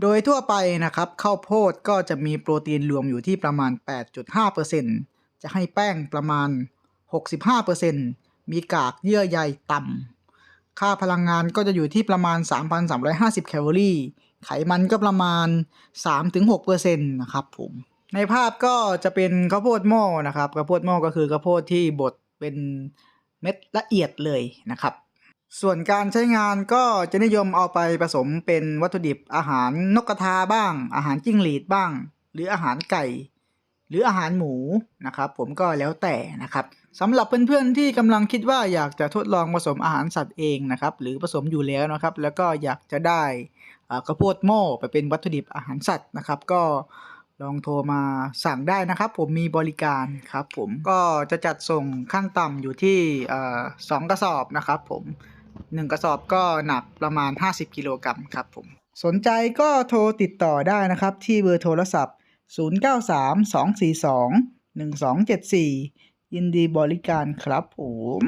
โดยทั่วไปนะครับข้าวโพดก็จะมีโปรตีนรวมอยู่ที่ประมาณ 8.5%จะให้แป้งประมาณ 65%มีกากเยื่อใยต่ำค่าพลังงานก็จะอยู่ที่ประมาณ 3,350 แคลอรี่ ไขมันก็ประมาณ 3-6%นะครับผมในภาพก็จะเป็นข้าวโพดหม้อนะครับข้าวโพดหม้อก็คือข้าวโพดที่บดเป็นเม็ดละเอียดเลยนะครับ ส่วนการใช้งานก็จะนิยมเอาไปผสมเป็นวัตถุดิบอาหารนกกระทาบ้าง อาหารจิ้งหรีดบ้าง หรืออาหารไก่ หรืออาหารหมูนะครับ ผมก็แล้วแต่นะครับสำหรับเพื่อนๆที่กำลังคิดว่าอยากจะทดลองผสมอาหารสัตว์เองนะครับ หรือผสมอยู่แล้วนะครับ แล้วก็อยากจะได้อ่าข้าวโพดหม้อไปเป็นวัตถุดิบอาหารสัตว์นะครับ ก็ลองโทรมาสั่งได้นะครับ ผมมีบริการครับ ผมก็จะจัดส่งขั้นต่ำอยู่ที่สองกระสอบนะครับ ผม หนึ่งกระสอบก็หนักประมาณ 50 กิโลกรัมครับผม สนใจก็โทรติดต่อได้นะครับ ที่เบอร์โทรศัพท์ 0932421274 ยินดีบริการครับผม